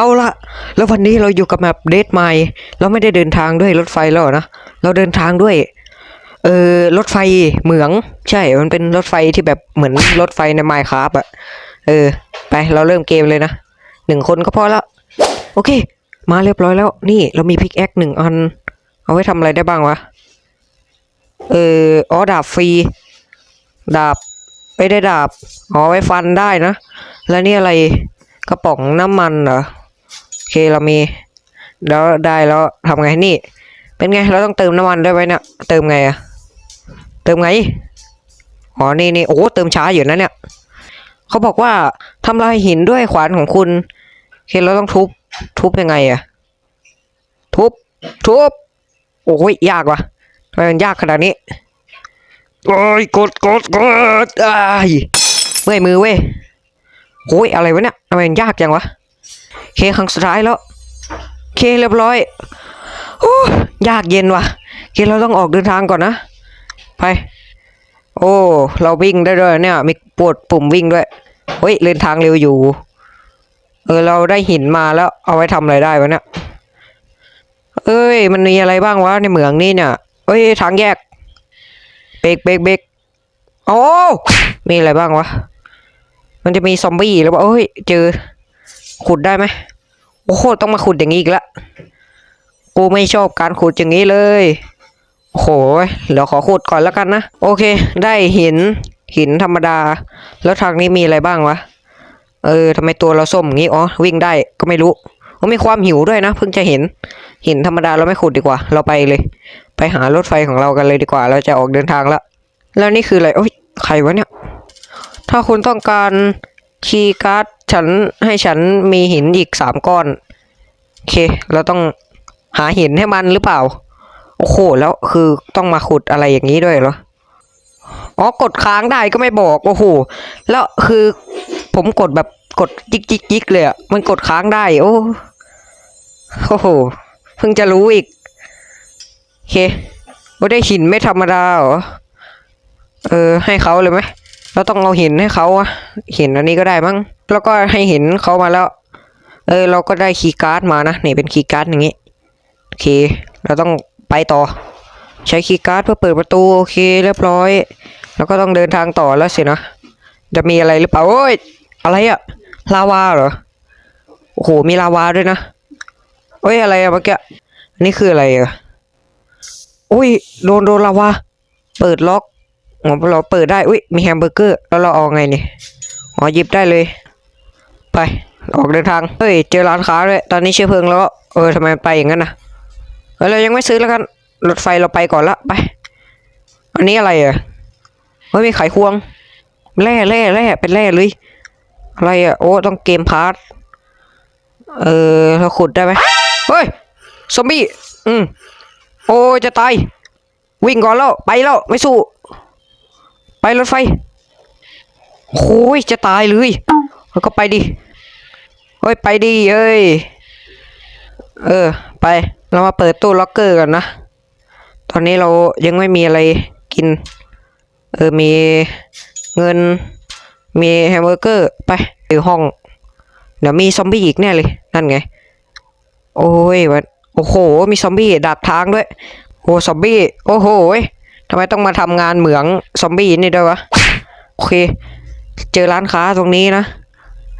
เอาละแล้ววันนี้เราอยู่กับแมปเดทไมล์เราไม่ได้เดินทางด้วยรถไฟแล้วนะ เราเดินทางด้วย เออรถไฟเหมือง ใช่ มันเป็นรถไฟที่แบบเหมือนรถไฟในไมค์ครับอะเออ ไป เราเริ่มเกมเลยนะหนึ่งคนก็พอละโอเค มาเรียบร้อยแล้ว นี่เรามีพิกแอคหนึ่งอัน เอาไว้ทำอะไรได้บ้างวะ เอออ๋อดาบฟรี ดาบไม่ได้ดาบ อ๋อไว้ฟันได้นะ แล้วนี่อะไรกระป๋องน้ำมันเหรอ เคเรามี แล้วได้แล้วทำไงนี่ เป็นไงเราต้องเติมน้ำมันด้วยไหมเนี่ยเติมไงอะเติมไงอ๋อนี่นี่โอ้เติมช้าอยู่นะเนี่ยเขาบอกว่าทำลายหินด้วยขวานของคุณโอเคเราต้องทุบทุบยังไงอะทุบทุบโอ้ยยากว่ะทำไมมันยากขนาดนี้โอ้ยกดกดกดอ้ายเมื่อยมือเว้ยโอ้ยอะไรวะเนี่ยทำไมมันยากจังวะ เคครั้งสุดท้ายแล้ว เคเรียบร้อยโอ้ยากเย็นว่ะ เคเราต้องออกเดินทางก่อนนะ ไป โอ้ เราวิ่งได้ด้วยเนี่ย มีปวดปุ่มวิ่งด้วย เฮ้ย เดินทางเร็วอยู่ เออ เราได้หินมาแล้ว เอาไว้ทำอะไรได้วะเนี่ย เอ้ย มันมีอะไรบ้างวะในเหมืองนี่เนี่ยเอ้ย ทางแยก เบรกเบรกเบรกโอ้ มีอะไรบ้างวะ มันจะมีซอมบี้หรือเปล่าเอ้ย เจอ ขุดได้ไหมโอ้โหต้องมาขุดอย่างนี้อีกละกูไม่ชอบการขุดอย่างนี้เลยโอ้โหเดี๋ยวขอขุดก่อนแล้วกันนะโอเค ได้หินหินธรรมดา แล้วทางนี้มีอะไรบ้างวะเออทำไมตัวเราส้มอย่างนี้อ๋อวิ่งได้ก็ไม่รู้โอ้มีความหิวด้วยนะ เพิ่งจะเห็นหินธรรมดาเราไม่ขุดดีกว่า เราไปเลย ไปหารถไฟของเรากันเลยดีกว่า เราจะออกเดินทางแล้วแล้วนี่คืออะไรโอ้ยใครวะเนี่ย ถ้าคุณต้องการ คีย์การ์ดฉันให้ฉันมีหินอีกสามก้อน โอเค เราต้องหาหินให้มันหรือเปล่า โอ้โห แล้วคือต้องมาขุดอะไรอย่างนี้ด้วยเหรอ อ๋อ กดค้างได้ก็ไม่บอก โอ้โห แล้วคือผมกดแบบกดจิกจิกจิกเลยอะมันกดค้างได้ โอ้โอ้โห เพิ่งจะรู้อีก โอเคว่ได้หินไม่ธรรมดาเหรอ เออ ให้เขาเลยไหม เราต้องเอาหินให้เขาอะหินอันนี้ก็ได้มั้งแล้วก็ให้เหินเขามาแล้ว เออ เราก็ได้คีย์การ์ดมานะนี่เป็นคีย์การ์ดอย่างงี้โอเค เราต้องไปต่อ ใช้คีย์การ์ดเพื่อเปิดประตูโอเคเรียบร้อย แล้วก็ต้องเดินทางต่อแล้วสินะจะมีอะไรหรือเปล่าโอ้ยอะไรอะลาวาเหรอโอ้โหมีลาวาด้วยนะเอ้ยอะไรอะเมื่อกี้นนี่คืออะไรอะอุ้ยโดนโดนลาวาเปิดล็อก อ๋อเราเปิดได้ อุ้ยมีแฮมเบอร์เกอร์ แล้วเราเอาไงนี่อ๋อหยิบได้เลย ไป ออกเดินทาง เฮ้ย เจอร้านค้าด้วยตอนนี้เชื้อเพลิงแล้ว เออทำไมไปอย่างนั้นนะเออเรายังไม่ซื้อแล้วกัน รถไฟเราไปก่อนละ ไป อันนี้อะไรอะ เฮ้ยมีไขควง แร่แร่แร่เป็นแร่เลย อะไรอะ โอ้ ต้องเกมพาร์ทเออเราขุดได้ไหมเฮ้ย ซอมบี้ อืม โอ้จะตาย วิ่งก่อนแล้ว ไปแล้ว ไม่สู้ ไปรถไฟโอ้ยจะตายเลยแล้วก็ไปดิเฮ้ยไปดิเอ้ยเออ ไป เรามาเปิดตู้ล็อกเกอร์กันนะ ตอนนี้เรายังไม่มีอะไรกิน เออ มีเงิน มีแฮมเบอร์เกอร์ ไปอยู่ห้อง เดี๋ยวมีซอมบี้อีกแน่เลย นั่นไง โอ้ยวันโอ้โห มีซอมบี้ดักทางด้วย โอ้ซอมบี้ โอ้โห ทำไมต้องมาทำงานเหมืองซอมบี้นี่ด้วยวะ โอเค เจอร้านค้าตรงนี้นะ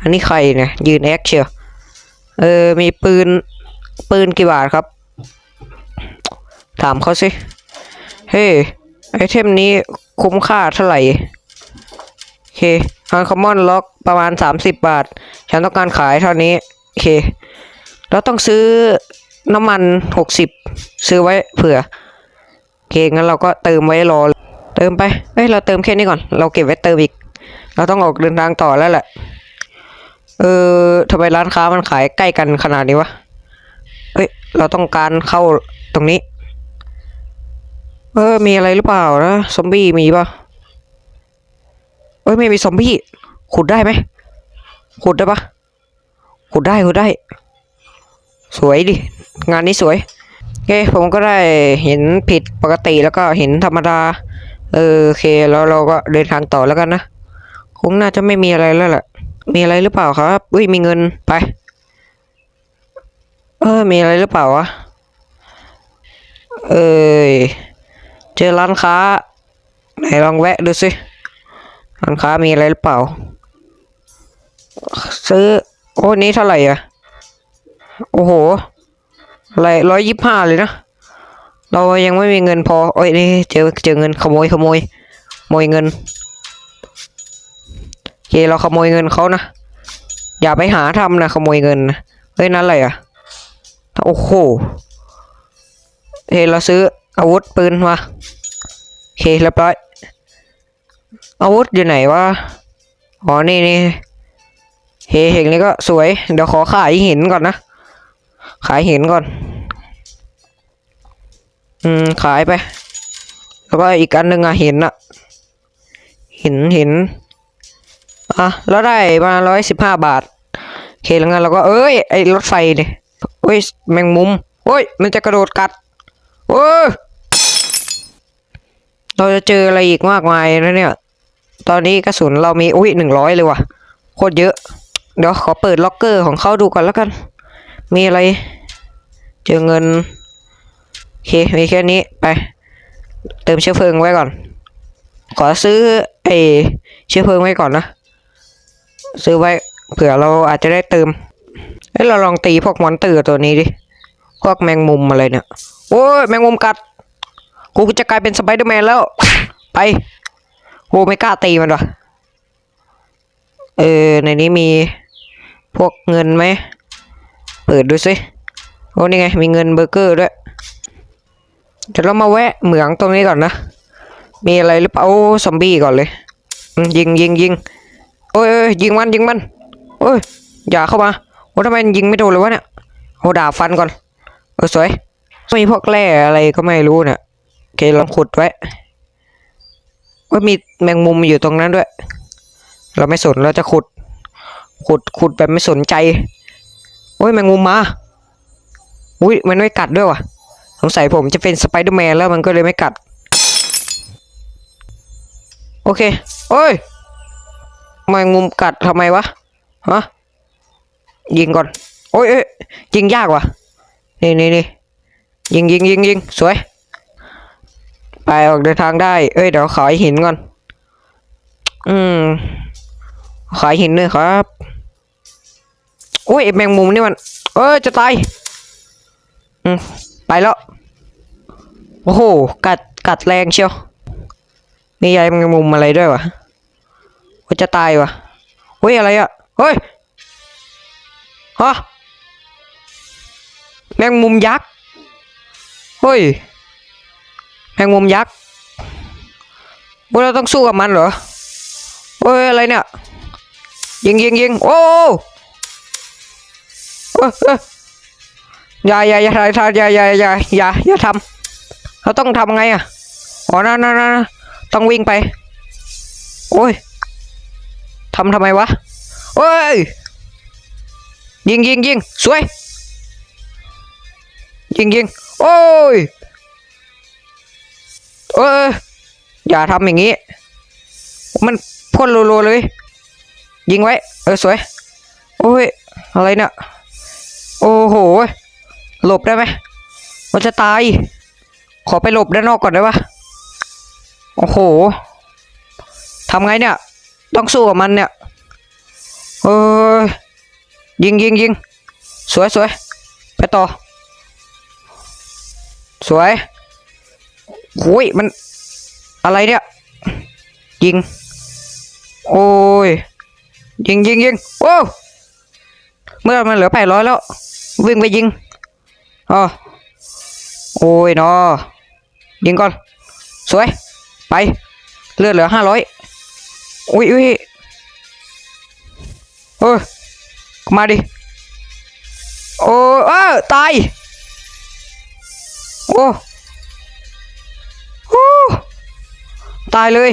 อันนี้ใครเนี่ย ยืนแอคเชียวเออ มีปืน ปืนกี่บาทครับ ถามเขาสิ เฮ้ยไอเทมนี้คุ้มค่าเท่าไหร่ โอเคอันคอมมอนล็อกประมาณ 30 บาท ฉันต้องการขายเท่านี้ โอเค เราต้องซื้อน้ำมัน 60 ซื้อไว้เผื่อ เคงั้นเราก็เติมไว้รอ เติมไปเอ้ยเราเติมแค่นี้ก่อน เราเก็บไว้เติมอีก เราต้องออกเดินทางต่อแล้วแหละ เออทำไมร้านค้ามันขายใกล้กันขนาดนี้วะเอ้ย เราต้องการเข้าตรงนี้ เออ มีอะไรหรือเปล่านะซอมบี้มีปะเอ้ยไม่มีซอมบี้ขุดได้ไหมขุดได้ปะขุดได้ขุดได้ สวยดิ งานนี้สวย โอเคผมก็ได้เห็นผิดปกติแล้วก็เห็นธรรมดา เออโอเคแล้วเราก็เดินทางต่อแล้วกันนะ คงน่าจะไม่มีอะไรแล้วแหละมีอะไรหรือเปล่าครับอุ้ยมีเงินไป เออ มีอะไรหรือเปล่าวะ เอ้ยเจอร้านค้า ไหนลองแวะดูสิร้านค้ามีอะไรหรือเปล่า ซื้อ โอ้ นี้เท่าไหร่อะโอ้โห อะไรร้อยยี่ห้าเลยนะ เรายังไม่มีเงินพอโอ้ยนี่เจอเจอเงินขโมยขโมยขโมยเงินโอเคเราขโมยเงินเขานะ อย่าไปหาทำนะขโมยเงินนะเฮ้ยนั่นอะไรอะโอ้โหเฮ้เราซื้ออาวุธปืนมาโอเคเรียบร้อยอาวุธอยู่ไหนวะอ๋อนี่นี่เฮ้เห็นนี้ก็สวย เดี๋ยวขอขายหินก่อนนะ ขายหินก่อน อืม ขายไป แล้วก็อีกอันหนึ่งอะหินอะหินหินอะแล้วได้มาร้อยสิบห้าบาทโอเคแล้วงั้นเราก็เอ้ยไอรถไฟเนี่ยโอ้ยแมงมุมโอ้ยมันจะกระโดดกัดโอ้ยเราจะเจออะไรอีกมากมายนะเนี่ย ตอนนี้กระสุนเรามีอุ้ยหนึ่งร้อยเลยว่ะโคตรเยอะ เดี๋ยวขอเปิดล็อกเกอร์ของเขาดูก่อนแล้วกัน มีอะไร เจอเงิน โอเค มีแค่นี้ ไป เติมเชื้อเพลิงไว้ก่อน ขอซื้อไอเชื้อเพลิงไว้ก่อนนะ ซื้อไว้ เผื่อเราอาจจะได้เติมเอ้ยเราลองตีพวกมอนเตอร์ตัวนี้ดิ พวกแมงมุมอะไรเนี่ย โอ้ยแมงมุมกัด กูจะกลายเป็นสไปเดอร์แมนแล้ว ไปโอไม่กล้าตีมันวะเออ ในนี้มีพวกเงินไหม เปิดดูสิโอ้นี่ไง มีเงินเบอร์เกอร์ด้วยเดี๋ยวเรามาแวะเหมืองตรงนี้ก่อนนะ มีอะไรหรือเปล่าซอมบี้ก่อนเลย ยิงยิงยิงโอ้ยเอ้ยยิงมันยิงมันโอ้ยอย่าเข้ามาโอ้ทำไมยิงไม่โดนเลยวะเนี่ยโอ้ดาฟันก่อนเออสวยมีพวกแร่อะไรก็ไม่รู้เนี่ยโอเคลองขุดไว้ว่ามีแมงมุมอยู่ตรงนั้นด้วย เราไม่สนเราจะขุด ขุดขุดแบบไม่สนใจ โอ้ยแมงมุมมา อุ้ยมันไม่กัดด้วยว่ะ สงสัยผมจะเป็นสไปเดอร์แมนแล้วมันก็เลยไม่กัด โอเค โอ้ยแมงมุมกัดทำไมวะ ฮะ ยิงก่อน โอ้ยเอ้ยยิงยากว่ะ นี่นี่นี่ยิงยิงยิงยิงสวย ไปออกเดินทางได้ เอ้ยเดี๋ยวขายหินก่อน อืมขายหินเลยครับ โอ้ยแมงมุมนี่มัน เอ้ยจะตายอืมไปแล้ว โอ้โห กัด กัดแรงเชียว มีใยแมงมุมอะไรด้วยวะว่าจะตายวะเฮ้ยอะไรอะเฮ้ย ฮะ แมงมุมยักษ์ เฮ้ย แมงมุมยักษ์พวกเราต้องสู้กับมันเหรอเฮ้ยอะไรเนี่ย ยิงยิงยิงโอ้ อย่าอย่าอย่าอย่าอย่าอย่าอย่าอย่าอย่าทำเราต้องทำไงอะอ๋อนั่นนั่นนั่นต้องวิ่งไป โอ้ยทำทำไมวะเอ้ยยิงยิงยิงสวย ยิงยิงโอ้ยเอออย่าทำอย่างนี้ มันพ่นรัวๆเลย ยิงไว้ เออสวย โอ้ย อะไรเนี่ย โอ้โห หลบได้ไหมมันจะตาย ขอไปหลบด้านนอกก่อนได้ปะโอ้โหทำไงเนี่ย ต้องสู้กับมันเนี่ยเออยิงยิงยิงสวยสวยไปต่อ สวยโอ้ยมันอะไรเนี่ยยิง โอ้ยยิงยิงยิงโอ้ เมื่อมันเหลือแปดร้อยแล้ว วิ่งไปยิงอ๋อโอ้ยนอยิงก่อน สวย ไป เลือดเหลือห้าร้อยอุ้ยอุ้ยเออมาดิ โอ้เออตาย โอ้โอ้ตายเลย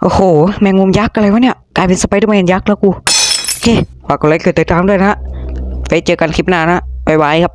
โอ้โห แมงมุมยักษ์อะไรวะเนี่ย กลายเป็นสไปเดอร์แมนยักษ์แล้วกู เคฝากกดไลค์กดติดตามด้วยนะฮะไปเจอกันคลิปหน้านะบ๊ายบายครับ